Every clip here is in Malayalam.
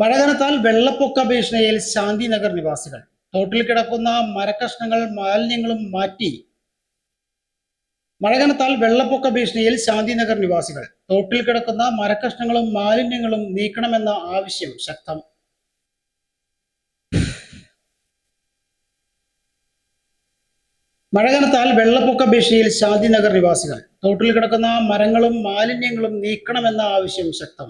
മഴ കനത്താൽ വെള്ളപ്പൊക്ക ഭീഷണിയിൽ ശാന്തിനഗർ നിവാസികൾ. തോട്ടിൽ കിടക്കുന്ന മരക്കഷ്ണങ്ങൾ മാലിന്യങ്ങളും മാറ്റി മഴ കനത്താൽ വെള്ളപ്പൊക്ക ഭീഷണിയിൽ ശാന്തിനഗർ നിവാസികൾ. തോട്ടിൽ കിടക്കുന്ന മരക്കഷ്ണങ്ങളും മാലിന്യങ്ങളും നീക്കണമെന്ന ആവശ്യം ശക്തം. മഴ കനത്താൽ വെള്ളപ്പൊക്ക ഭീഷണിയിൽ ശാന്തിനഗർ നിവാസികൾ. തോട്ടിൽ കിടക്കുന്ന മരങ്ങളും മാലിന്യങ്ങളും നീക്കണമെന്ന ആവശ്യം ശക്തം.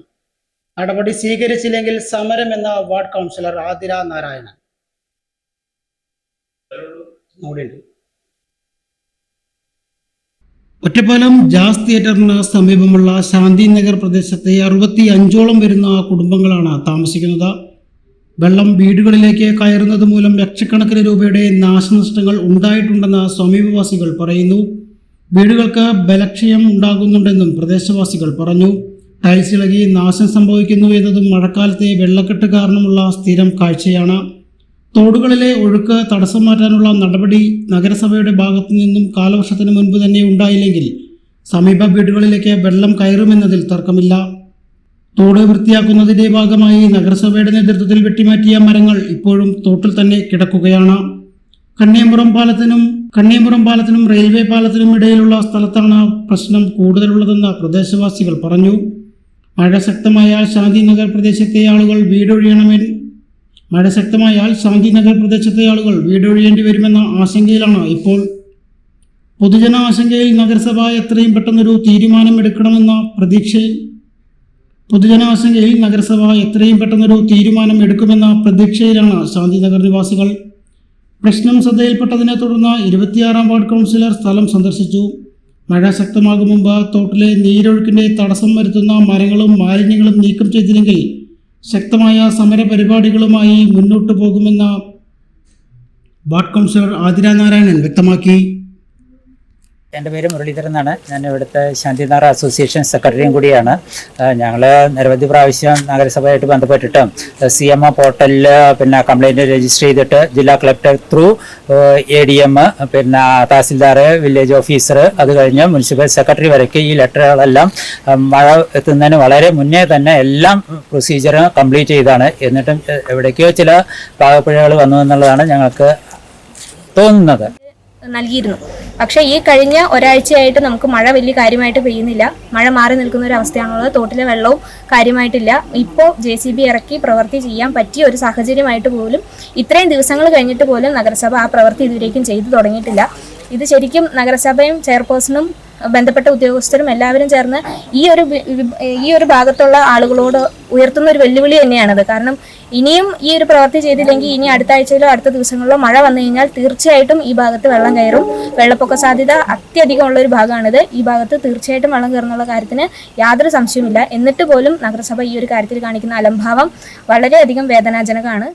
നടപടി സ്വീകരിച്ചില്ലെങ്കിൽ സമരമെന്ന വാർഡ് കൗൺസിലർ ആതിര നാരായണൻ. ഒറ്റപ്പാലം ജാസ് തിയേറ്ററിന് സമീപമുള്ള ശാന്തിനഗർ പ്രദേശത്തെ അറുപത്തി അഞ്ചോളം വരുന്ന കുടുംബങ്ങളാണ് താമസിക്കുന്നത്. വെള്ളം വീടുകളിലേക്ക് കയറുന്നത് മൂലം ലക്ഷക്കണക്കിന് രൂപയുടെ നാശനഷ്ടങ്ങൾ ഉണ്ടായിട്ടുണ്ടെന്ന് സമീപവാസികൾ പറയുന്നു. വീടുകൾക്ക് ബലക്ഷയം ഉണ്ടാകുന്നുണ്ടെന്നും പ്രദേശവാസികൾ പറഞ്ഞു. ടൈൽസ് ഇളകി നാശം സംഭവിക്കുന്നു എന്നതും മഴക്കാലത്തെ വെള്ളക്കെട്ട് കാരണമുള്ള സ്ഥിരം കാഴ്ചയാണ്. തോടുകളിലെ ഒഴുക്ക് തടസ്സം മാറ്റാനുള്ള നടപടി നഗരസഭയുടെ ഭാഗത്തു നിന്നും കാലവർഷത്തിന് മുൻപ് തന്നെ ഉണ്ടായില്ലെങ്കിൽ സമീപ വീടുകളിലേക്ക് വെള്ളം കയറുമെന്നതിൽ തർക്കമില്ല. തോട് വൃത്തിയാക്കുന്നതിന്റെ ഭാഗമായി നഗരസഭയുടെ നേതൃത്വത്തിൽ വെട്ടിമാറ്റിയ മരങ്ങൾ ഇപ്പോഴും തോട്ടിൽ തന്നെ കിടക്കുകയാണ്. കണ്ണിയമ്പുറം പാലത്തിനും കണ്ണിയമ്പുറം പാലത്തിനും റെയിൽവേ പാലത്തിനും ഇടയിലുള്ള സ്ഥലത്താണ് പ്രശ്നം കൂടുതലുള്ളതെന്ന് പ്രദേശവാസികൾ പറഞ്ഞു. മഴ ശക്തമായാൽ ശാന്തിനഗർ പ്രദേശത്തെ ആളുകൾ വീടൊഴിയണമെന്ന് മഴ ശക്തമായാൽ ശാന്തിനഗർ പ്രദേശത്തെ ആളുകൾ വീടൊഴിയേണ്ടി വരുമെന്ന ആശങ്കയിലാണ് ഇപ്പോൾ. പൊതുജന ആശങ്കയിൽ നഗരസഭ എത്രയും പെട്ടെന്നൊരു തീരുമാനം എടുക്കണമെന്ന പ്രതീക്ഷയിൽ പൊതുജന ആശങ്കയിൽ നഗരസഭ എത്രയും പെട്ടെന്നൊരു തീരുമാനം എടുക്കുമെന്ന പ്രതീക്ഷയിലാണ് ശാന്തിനഗർ നിവാസികൾ. പ്രശ്നം ശ്രദ്ധയിൽപ്പെട്ടതിനെ തുടർന്ന് ഇരുപത്തിയാറാം വാർഡ് കൗൺസിലർ സ്ഥലം സന്ദർശിച്ചു. മഴ ശക്തമാകും മുമ്പ് തോട്ടിലെ നീരൊഴുക്കിന്റെ തടസ്സം വരുത്തുന്ന മരങ്ങളും മാലിന്യങ്ങളും നീക്കം ചെയ്തില്ലെങ്കിൽ ശക്തമായ സമരപരിപാടികളുമായി മുന്നോട്ടു പോകുമെന്ന് വാർഡ് കൗൺസിലർ ആതിര നാരായണൻ വ്യക്തമാക്കി. എന്റെ പേര് മുരളീധരൻ എന്നാണ്. ഞാൻ ഇവിടുത്തെ ശാന്തിനാർ അസോസിയേഷൻ സെക്രട്ടറിയും കൂടിയാണ്. ഞങ്ങൾ നിരവധി പ്രാവശ്യം നഗരസഭയായിട്ട് ബന്ധപ്പെട്ടിട്ട് സി എം ഒ പോർട്ടലിൽ പിന്നെ കംപ്ലൈന്റ് രജിസ്റ്റർ ചെയ്തിട്ട് ജില്ലാ collector through A D M പിന്നെ തഹസിൽദാർ വില്ലേജ് ഓഫീസർ അത് കഴിഞ്ഞ് മുനിസിപ്പൽ സെക്രട്ടറി വരയ്ക്ക് ഈ ലെറ്ററുകളെല്ലാം മഴ എത്തുന്നതിന് വളരെ മുന്നേ തന്നെ എല്ലാം പ്രൊസീജിയർ കംപ്ലീറ്റ് ചെയ്താണ്. എന്നിട്ടും എവിടേക്കോ ചില പാകപ്പിഴകൾ വന്നു എന്നുള്ളതാണ് ഞങ്ങൾക്ക് തോന്നുന്നത്. നൽകിയിരുന്നു. പക്ഷേ ഈ കഴിഞ്ഞ ഒരാഴ്ചയായിട്ട് നമുക്ക് മഴ വലിയ കാര്യമായിട്ട് പെയ്യുന്നില്ല. മഴ മാറി നിൽക്കുന്ന ഒരു അവസ്ഥയാണുള്ളത്. തോട്ടിലെ വെള്ളവും കാര്യമായിട്ടില്ല. ഇപ്പോൾ ജെ സി ബി ഇറക്കി പ്രവൃത്തി ചെയ്യാൻ പറ്റിയ ഒരു സാഹചര്യമായിട്ട് പോലും ഇത്രയും ദിവസങ്ങൾ കഴിഞ്ഞിട്ട് പോലും നഗരസഭ ആ പ്രവൃത്തി ഇതുവരേക്കും ചെയ്തു തുടങ്ങിയിട്ടില്ല. ഇത് ശരിക്കും നഗരസഭയും ചെയർപേഴ്സണും ബന്ധപ്പെട്ട ഉദ്യോഗസ്ഥരും എല്ലാവരും ചേർന്ന് ഈ ഒരു ഈ ഒരു ഭാഗത്തുള്ള ആളുകളോട് ഉയർത്തുന്ന ഒരു വെല്ലുവിളി തന്നെയാണത്. കാരണം ഇനിയും ഈ ഒരു പ്രവൃത്തി ചെയ്തില്ലെങ്കിൽ ഇനി അടുത്ത ആഴ്ചയിലോ അടുത്ത ദിവസങ്ങളിലോ മഴ വന്നു കഴിഞ്ഞാൽ തീർച്ചയായിട്ടും ഈ ഭാഗത്ത് വെള്ളം കയറും. വെള്ളപ്പൊക്ക സാധ്യത അത്യധികം ഉള്ള ഒരു ഭാഗമാണിത്. ഈ ഭാഗത്ത് തീർച്ചയായിട്ടും വെള്ളം കയറുന്നുള്ള കാര്യത്തിന് യാതൊരു സംശയവുമില്ല. എന്നിട്ട് പോലും നഗരസഭ ഈ ഒരു കാര്യത്തിൽ കാണിക്കുന്ന അലംഭാവം വളരെയധികം വേദനാജനകമാണ്.